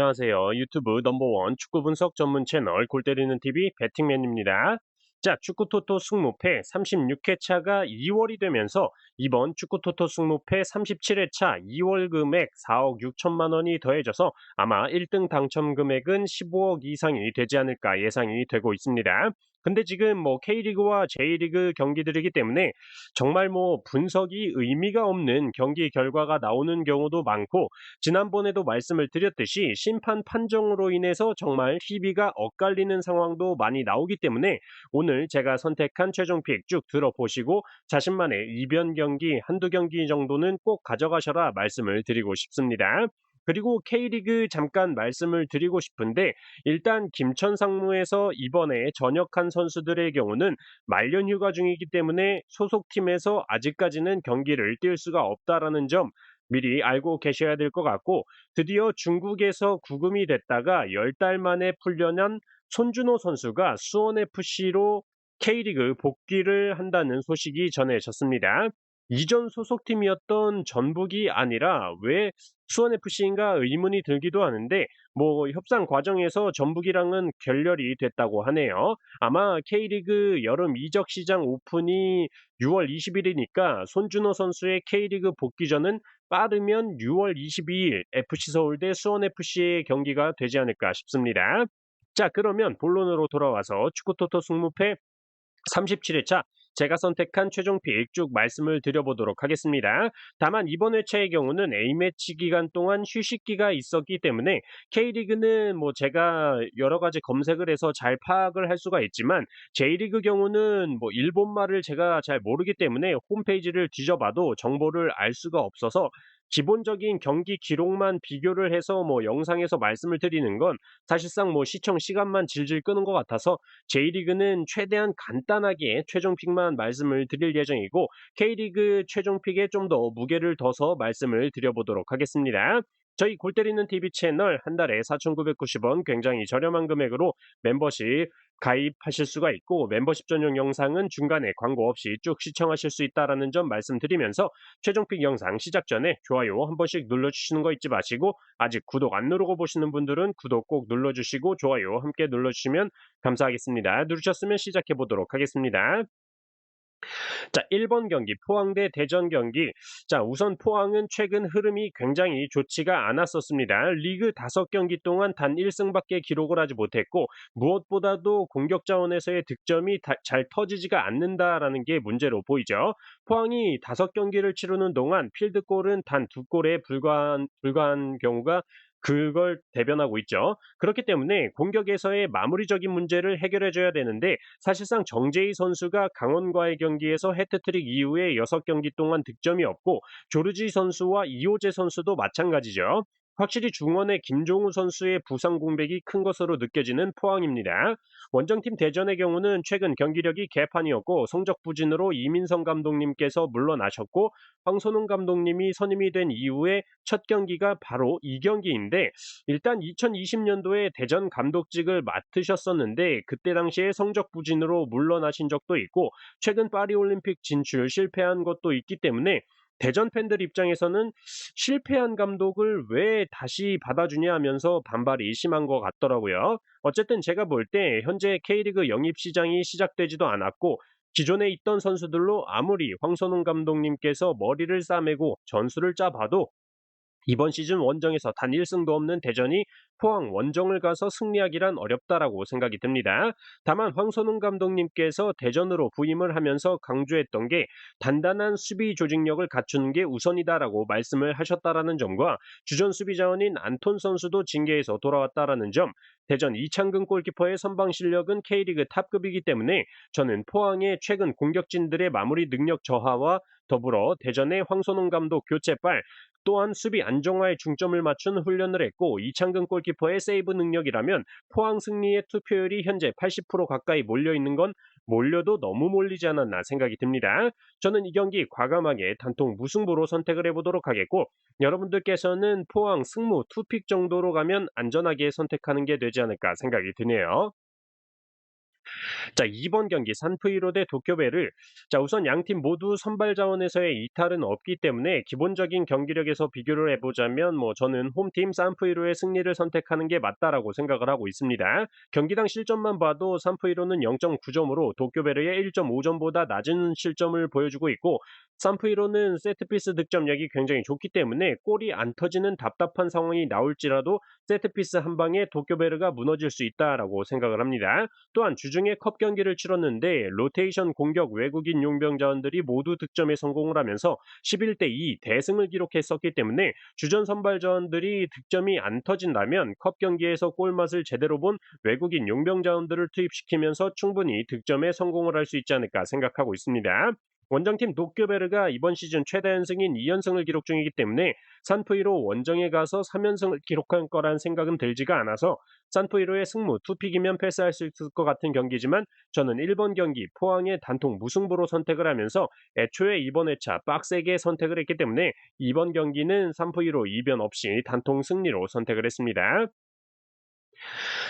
안녕하세요. 유튜브 넘버원 축구 분석 전문 채널 골 때리는 TV 배팅맨입니다. 자, 축구 토토 승무패 36회차가 2월이 되면서 이번 축구 토토 승무패 37회차 2월 금액 4억 6천만 원이 더해져서 아마 1등 당첨 금액은 15억 이상이 되지 않을까 예상이 되고 있습니다. 근데 지금 뭐 K리그와 J리그 경기들이기 때문에 정말 뭐 분석이 의미가 없는 경기 결과가 나오는 경우도 많고 지난번에도 말씀을 드렸듯이 심판 판정으로 인해서 정말 희비가 엇갈리는 상황도 많이 나오기 때문에 오늘 제가 선택한 최종 픽 쭉 들어보시고 자신만의 이변 경기 한두 경기 정도는 꼭 가져가셔라 말씀을 드리고 싶습니다. 그리고 K리그 잠깐 말씀을 드리고 싶은데 일단 김천 상무에서 이번에 전역한 선수들의 경우는 말년 휴가 중이기 때문에 소속팀에서 아직까지는 경기를 뛸 수가 없다라는 점 미리 알고 계셔야 될 것 같고 드디어 중국에서 구금이 됐다가 10달 만에 풀려난 손준호 선수가 수원FC로 K리그 복귀를 한다는 소식이 전해졌습니다. 이전 소속팀이었던 전북이 아니라 왜 수원FC인가 의문이 들기도 하는데 뭐 협상 과정에서 전북이랑은 결렬이 됐다고 하네요. 아마 K리그 여름 이적 시장 오픈이 6월 20일이니까 손준호 선수의 K리그 복귀전은 빠르면 6월 22일 FC 서울 대 수원FC의 경기가 되지 않을까 싶습니다. 자 그러면 본론으로 돌아와서 축구토토 승무패 37회차 제가 선택한 최종픽 쭉 말씀을 드려보도록 하겠습니다. 다만 이번 회차의 경우는 A매치 기간 동안 휴식기가 있었기 때문에 K리그는 뭐 제가 여러 가지 검색을 해서 잘 파악을 할 수가 있지만 J리그 경우는 뭐 일본말을 제가 잘 모르기 때문에 홈페이지를 뒤져봐도 정보를 알 수가 없어서 기본적인 경기 기록만 비교를 해서 뭐 영상에서 말씀을 드리는 건 사실상 뭐 시청 시간만 질질 끄는 것 같아서 J리그는 최대한 간단하게 최종 픽만 말씀을 드릴 예정이고 K리그 최종 픽에 좀 더 무게를 둬서 말씀을 드려보도록 하겠습니다. 저희 골 때리는 TV 채널 한 달에 4,990원 굉장히 저렴한 금액으로 멤버십 가입하실 수가 있고 멤버십 전용 영상은 중간에 광고 없이 쭉 시청하실 수 있다라는 점 말씀드리면서 최종픽 영상 시작 전에 좋아요 한 번씩 눌러주시는 거 잊지 마시고 아직 구독 안 누르고 보시는 분들은 구독 꼭 눌러주시고 좋아요 함께 눌러주시면 감사하겠습니다. 누르셨으면 시작해 보도록 하겠습니다. 자, 1번 경기 포항 대 대전 경기. 자, 우선 포항은 최근 흐름이 굉장히 좋지가 않았었습니다. 리그 5경기 동안 단 1승밖에 기록을 하지 못했고 무엇보다도 공격 자원에서의 득점이 다, 잘 터지지가 않는다라는 게 문제로 보이죠. 포항이 5경기를 치르는 동안 필드골은 단 2골에 불과한, 불과한 경우가 그걸 대변하고 있죠. 그렇기 때문에 공격에서의 마무리적인 문제를 해결해줘야 되는데 사실상 정재희 선수가 강원과의 경기에서 해트트릭 이후에 6경기 동안 득점이 없고 조르지 선수와 이호재 선수도 마찬가지죠. 확실히 중원의 김종우 선수의 부상 공백이 큰 것으로 느껴지는 포항입니다. 원정팀 대전의 경우는 최근 경기력이 개판이었고 성적 부진으로 이민성 감독님께서 물러나셨고 황선웅 감독님이 선임이 된 이후에 첫 경기가 바로 이 경기인데 일단 2020년도에 대전 감독직을 맡으셨었는데 그때 당시에 성적 부진으로 물러나신 적도 있고 최근 파리올림픽 진출 실패한 것도 있기 때문에 대전 팬들 입장에서는 실패한 감독을 왜 다시 받아주냐 하면서 반발이 심한 것 같더라고요. 어쨌든 제가 볼 때 현재 K리그 영입 시장이 시작되지도 않았고 기존에 있던 선수들로 아무리 황선홍 감독님께서 머리를 싸매고 전술을 짜봐도 이번 시즌 원정에서 단 1승도 없는 대전이 포항 원정을 가서 승리하기란 어렵다라고 생각이 듭니다. 다만 황선웅 감독님께서 대전으로 부임을 하면서 강조했던 게 단단한 수비 조직력을 갖추는 게 우선이다라고 말씀을 하셨다라는 점과 주전 수비 자원인 안톤 선수도 징계에서 돌아왔다라는 점, 대전 이창근 골키퍼의 선방 실력은 K리그 탑급이기 때문에 저는 포항의 최근 공격진들의 마무리 능력 저하와 더불어 대전의 황선홍 감독 교체빨 또한 수비 안정화에 중점을 맞춘 훈련을 했고 이창근 골키퍼의 세이브 능력이라면 포항 승리의 투표율이 현재 80% 가까이 몰려 있는 건 몰려도 너무 몰리지 않았나 생각이 듭니다. 저는 이 경기 과감하게 단통 무승부로 선택을 해보도록 하겠고 여러분들께서는 포항 승무 투픽 정도로 가면 안전하게 선택하는 게 되지 않을까 생각이 드네요. 자, 이번 경기 산프이로 대 도쿄베르. 자, 우선 양팀 모두 선발 자원에서의 이탈은 없기 때문에 기본적인 경기력에서 비교를 해보자면 뭐 저는 홈팀 산프이로의 승리를 선택하는 게 맞다라고 생각을 하고 있습니다. 경기당 실점만 봐도 산프이로는 0.9점으로 도쿄베르의 1.5점보다 낮은 실점을 보여주고 있고 산프이로는 세트피스 득점력이 굉장히 좋기 때문에 골이 안 터지는 답답한 상황이 나올지라도 세트피스 한 방에 도쿄베르가 무너질 수 있다라고 생각을 합니다. 또한 주중 에 컵 경기를 치렀는데 로테이션 공격 외국인 용병 자원들이 모두 득점에 성공을 하면서 11대 2 대승을 기록했었기 때문에 주전 선발 자원들이 득점이 안 터진다면 컵 경기에서 골맛을 제대로 본 외국인 용병 자원들을 투입시키면서 충분히 득점에 성공을 할 수 있지 않을까 생각하고 있습니다. 원정팀 도쿄베르가 이번 시즌 최다 연승인 2연승을 기록 중이기 때문에 산프이로 원정에 가서 3연승을 기록할 거란 생각은 들지가 않아서 산프이로의 승무 투픽이면 패스할 수 있을 것 같은 경기지만 저는 1번 경기 포항의 단통 무승부로 선택을 하면서 애초에 이번 회차 빡세게 선택을 했기 때문에 이번 경기는 산프이로 이변 없이 단통 승리로 선택을 했습니다.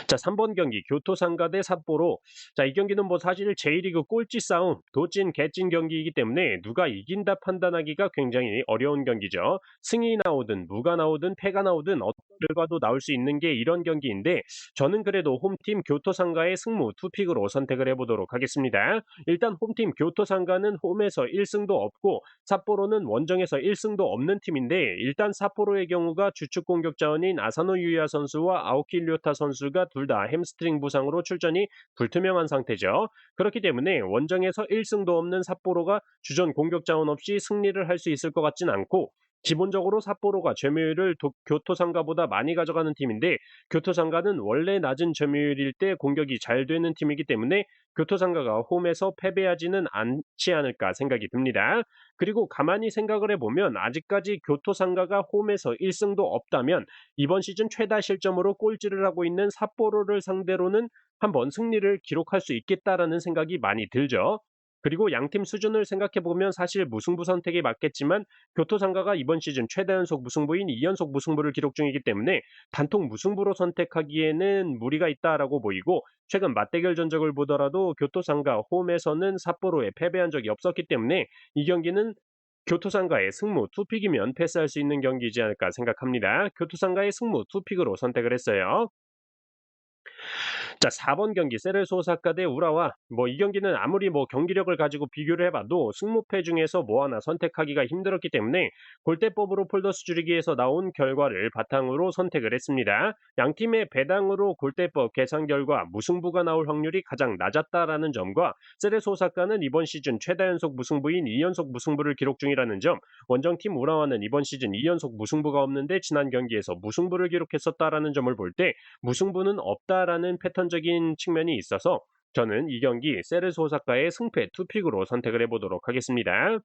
자, 3번 경기 교토 상가 대 삿포로. 자, 이 경기는 뭐 사실 제1리그 꼴찌 싸움, 도찐 개찐 경기이기 때문에 누가 이긴다 판단하기가 굉장히 어려운 경기죠. 승이 나오든 무가 나오든 패가 나오든 어떤 결과도 나올 수 있는 게 이런 경기인데 저는 그래도 홈팀 교토 상가의 승무 투픽으로 선택을 해보도록 하겠습니다. 일단 홈팀 교토 상가는 홈에서 1승도 없고 삿포로는 원정에서 1승도 없는 팀인데 일단 삿포로의 경우가 주축 공격 자원인 아사노 유야 선수와 아오키 료타 선수가 둘 다 햄스트링 부상으로 출전이 불투명한 상태죠. 그렇기 때문에 원정에서 1승도 없는 삿포로가 주전 공격 자원 없이 승리를 할 수 있을 것 같진 않고 기본적으로 삿포로가 점유율을 도, 교토상가보다 많이 가져가는 팀인데 교토상가는 원래 낮은 점유율일 때 공격이 잘 되는 팀이기 때문에 교토상가가 홈에서 패배하지는 않지 않을까 생각이 듭니다. 그리고 가만히 생각을 해보면 아직까지 교토상가가 홈에서 1승도 없다면 이번 시즌 최다 실점으로 꼴찌를 하고 있는 삿포로를 상대로는 한번 승리를 기록할 수 있겠다라는 생각이 많이 들죠. 그리고 양팀 수준을 생각해 보면 사실 무승부 선택이 맞겠지만 교토상가가 이번 시즌 최다 연속 무승부인 2연속 무승부를 기록 중이기 때문에 단통 무승부로 선택하기에는 무리가 있다라고 보이고 최근 맞대결 전적을 보더라도 교토상가 홈에서는 삿포로에 패배한 적이 없었기 때문에 이 경기는 교토상가의 승무 투픽이면 패스할 수 있는 경기이지 않을까 생각합니다. 교토상가의 승무 투픽으로 선택을 했어요. 자, 4번 경기 세레소 오사카 대 우라와 뭐 이 경기는 아무리 뭐 경기력을 가지고 비교를 해봐도 승무패 중에서 뭐 하나 선택하기가 힘들었기 때문에 골대법으로 폴더스 줄이기에서 나온 결과를 바탕으로 선택을 했습니다. 양 팀의 배당으로 골대법 계산 결과 무승부가 나올 확률이 가장 낮았다라는 점과 세레소 오사카는 이번 시즌 최다 연속 무승부인 2연속 무승부를 기록 중이라는 점, 원정팀 우라와는 이번 시즌 2연속 무승부가 없는데 지난 경기에서 무승부를 기록했었다라는 점을 볼 때 무승부는 없다라는 패턴 긍정적인 측면이 있어서 저는 이 경기 세르스 오사카의 승패 투픽으로 선택을 해보도록 하겠습니다.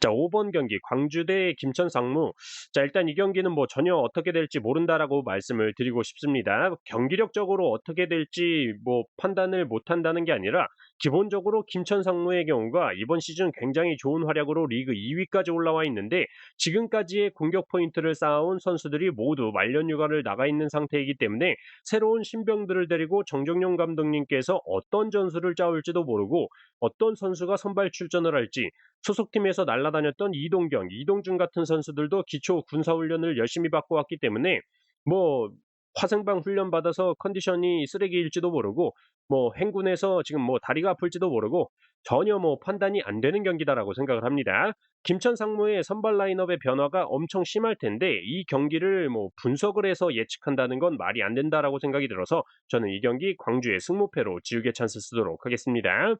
자, 5번 경기 광주 대 김천 상무. 자, 일단 이 경기는 뭐 전혀 어떻게 될지 모른다라고 말씀을 드리고 싶습니다. 경기력적으로 어떻게 될지 뭐 판단을 못 한다는 게 아니라 기본적으로 김천 상무의 경우가 이번 시즌 굉장히 좋은 활약으로 리그 2위까지 올라와 있는데 지금까지의 공격 포인트를 쌓아온 선수들이 모두 말년 휴가를 나가 있는 상태이기 때문에 새로운 신병들을 데리고 정정용 감독님께서 어떤 전술을 짜올지도 모르고 어떤 선수가 선발 출전을 할지 소속팀에서 날아다녔던 이동경, 이동준 같은 선수들도 기초 군사훈련을 열심히 받고 왔기 때문에 뭐 화생방 훈련 받아서 컨디션이 쓰레기일지도 모르고 뭐 행군에서 지금 뭐 다리가 아플지도 모르고 전혀 뭐 판단이 안 되는 경기다라고 생각을 합니다. 김천 상무의 선발 라인업의 변화가 엄청 심할 텐데 이 경기를 뭐 분석을 해서 예측한다는 건 말이 안 된다라고 생각이 들어서 저는 이 경기 광주의 승무패로 지우개 찬스 쓰도록 하겠습니다.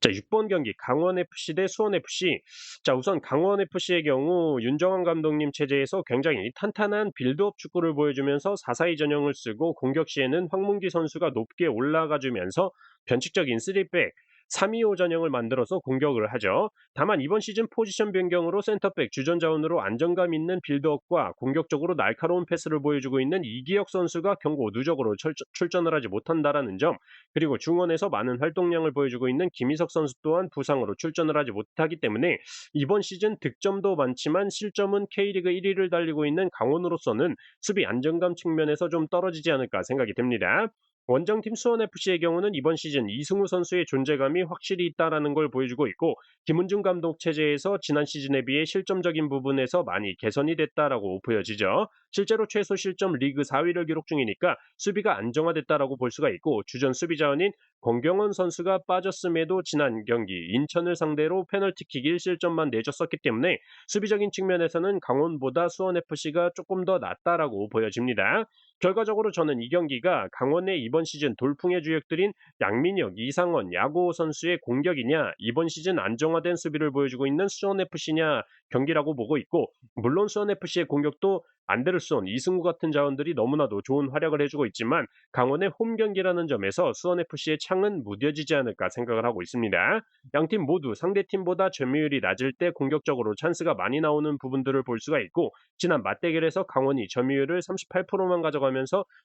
자, 6번 경기 강원FC 대 수원FC. 자, 우선 강원FC의 경우 윤정환 감독님 체제에서 굉장히 탄탄한 빌드업 축구를 보여주면서 4-4-2 전형을 쓰고 공격 시에는 황문기 선수가 높게 올라가 주면서 변칙적인 3백 3-2-5 전형을 만들어서 공격을 하죠. 다만 이번 시즌 포지션 변경으로 센터백 주전 자원으로 안정감 있는 빌드업과 공격적으로 날카로운 패스를 보여주고 있는 이기혁 선수가 경고 누적으로 철- 출전을 하지 못한다라는 점, 그리고 중원에서 많은 활동량을 보여주고 있는 김희석 선수 또한 부상으로 출전을 하지 못하기 때문에 이번 시즌 득점도 많지만 실점은 K리그 1위를 달리고 있는 강원으로서는 수비 안정감 측면에서 좀 떨어지지 않을까 생각이 됩니다. 원정팀 수원FC의 경우는 이번 시즌 이승우 선수의 존재감이 확실히 있다라는 걸 보여주고 있고 김은중 감독 체제에서 지난 시즌에 비해 실점적인 부분에서 많이 개선이 됐다라고 보여지죠. 실제로 최소 실점 리그 4위를 기록 중이니까 수비가 안정화됐다라고 볼 수가 있고 주전 수비 자원인 권경원 선수가 빠졌음에도 지난 경기 인천을 상대로 페널티킥 1실점만 내줬었기 때문에 수비적인 측면에서는 강원보다 수원FC가 조금 더 낫다라고 보여집니다. 결과적으로 저는 이 경기가 강원의 이번 시즌 돌풍의 주역들인 양민혁, 이상원, 야고 선수의 공격이냐 이번 시즌 안정화된 수비를 보여주고 있는 수원FC냐 경기라고 보고 있고 물론 수원FC의 공격도 안데르손, 이승우 같은 자원들이 너무나도 좋은 활약을 해주고 있지만 강원의 홈 경기라는 점에서 수원FC의 창은 무뎌지지 않을까 생각을 하고 있습니다. 양팀 모두 상대팀보다 점유율이 낮을 때 공격적으로 찬스가 많이 나오는 부분들을 볼 수가 있고 지난 맞대결에서 강원이 점유율을 38%만 가져가면서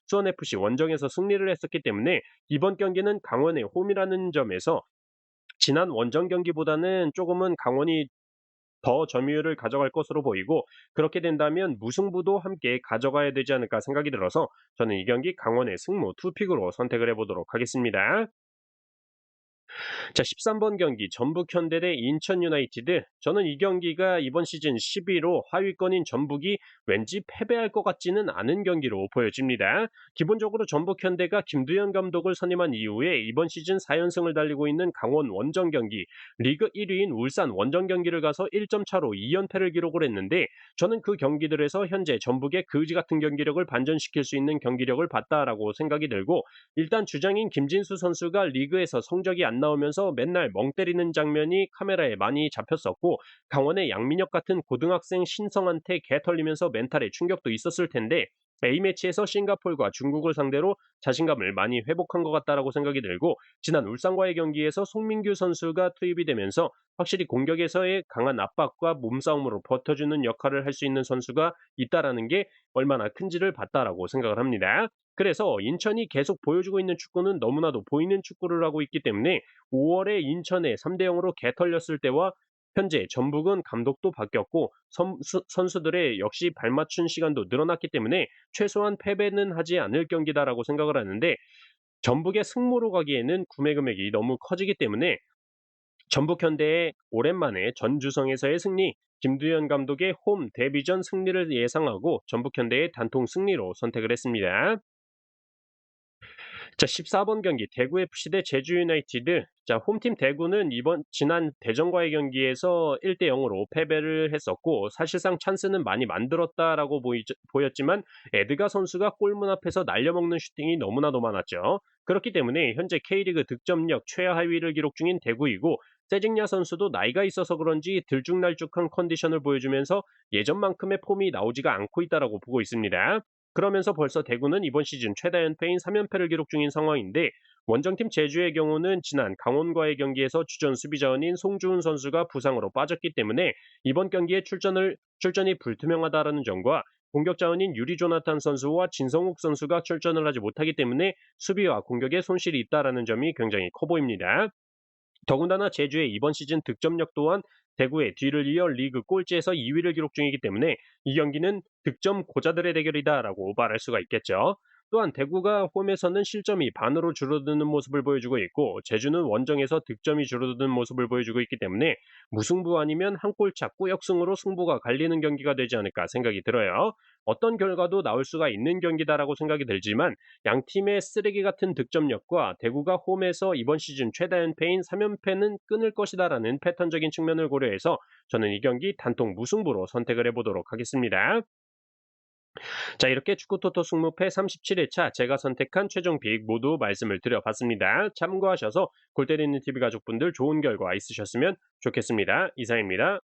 수원FC 원정에서 승리를 했었기 때문에 이번 경기는 강원의 홈이라는 점에서 지난 원정 경기보다는 조금은 강원이 더 점유율을 가져갈 것으로 보이고 그렇게 된다면 무승부도 함께 가져가야 되지 않을까 생각이 들어서 저는 이 경기 강원의 승무 투픽으로 선택을 해보도록 하겠습니다. 자, 13번 경기 전북 현대 대 인천 유나이티드. 저는 이 경기가 이번 시즌 11호 하위권인 전북이 왠지 패배할 것 같지는 않은 경기로 보여집니다. 기본적으로 전북 현대가 김두현 감독을 선임한 이후에 이번 시즌 4연승을 달리고 있는 강원 원정 경기, 리그 1위인 울산 원정 경기를 가서 1점 차로 2연패를 기록을 했는데 저는 그 경기들에서 현재 전북의 그지 같은 경기력을 반전시킬 수 있는 경기력을 봤다라고 생각이 들고 일단 주장인 김진수 선수가 리그에서 성적이 안 나 오면서 맨날 멍 때리는 장면이 카메라에 많이 잡혔었고 강원의 양민혁 같은 고등학생 신성한테 개 털리면서 멘탈에 충격도 있었을 텐데 A매치에서 싱가폴과 중국을 상대로 자신감을 많이 회복한 것 같다라고 생각이 들고 지난 울산과의 경기에서 송민규 선수가 투입이 되면서 확실히 공격에서의 강한 압박과 몸싸움으로 버텨주는 역할을 할 수 있는 선수가 있다라는 게 얼마나 큰지를 봤다라고 생각을 합니다. 그래서 인천이 계속 보여주고 있는 축구는 너무나도 보이는 축구를 하고 있기 때문에 5월에 인천에 3대 0으로 개털렸을 때와 현재 전북은 감독도 바뀌었고 선수, 선수 들의 역시 발맞춘 시간도 늘어났기 때문에 최소한 패배는 하지 않을 경기다라고 생각을 하는데 전북의 승무로 가기에는 구매 금액이 너무 커지기 때문에 전북 현대의 오랜만에 전주성에서의 승리, 김두현 감독의 홈 데뷔전 승리를 예상하고 전북 현대의 단통 승리로 선택을 했습니다. 자, 14번 경기 대구 FC 대 제주 유나이티드. 자, 홈팀 대구는 이번 지난 대전과의 경기에서 1대 0으로 패배를 했었고 사실상 찬스는 많이 만들었다라고 보이, 보였지만 에드가 선수가 골문 앞에서 날려먹는 슈팅이 너무나도 많았죠. 그렇기 때문에 현재 K리그 득점력 최하 하위를 기록 중인 대구이고 세징야 선수도 나이가 있어서 그런지 들쭉날쭉한 컨디션을 보여주면서 예전만큼의 폼이 나오지가 않고 있다라고 보고 있습니다. 그러면서 벌써 대구는 이번 시즌 최다 연패인 3연패를 기록 중인 상황인데 원정팀 제주의 경우는 지난 강원과의 경기에서 주전 수비자원인 송주훈 선수가 부상으로 빠졌기 때문에 이번 경기에 출전을 출전이 불투명하다라는 점과 공격 자원인 유리 조나탄 선수와 진성욱 선수가 출전을 하지 못하기 때문에 수비와 공격에 손실이 있다라는 점이 굉장히 커 보입니다. 더군다나 제주의 이번 시즌 득점력 또한 대구의 뒤를 이어 리그 꼴찌에서 2위를 기록 중이기 때문에 이 경기는 득점 고자들의 대결이다라고 말할 수가 있겠죠. 또한 대구가 홈에서는 실점이 반으로 줄어드는 모습을 보여주고 있고 제주는 원정에서 득점이 줄어드는 모습을 보여주고 있기 때문에 무승부 아니면 한 골차 꾸역승으로 승부가 갈리는 경기가 되지 않을까 생각이 들어요. 어떤 결과도 나올 수가 있는 경기다라고 생각이 들지만 양 팀의 쓰레기 같은 득점력과 대구가 홈에서 이번 시즌 최다 연패인 3연패는 끊을 것이다라는 패턴적인 측면을 고려해서 저는 이 경기 단통 무승부로 선택을 해보도록 하겠습니다. 자, 이렇게 축구토토 승무패 37회차 제가 선택한 최종 픽 모두 말씀을 드려봤습니다. 참고하셔서 골 때리는 TV 가족분들 좋은 결과 있으셨으면 좋겠습니다. 이상입니다.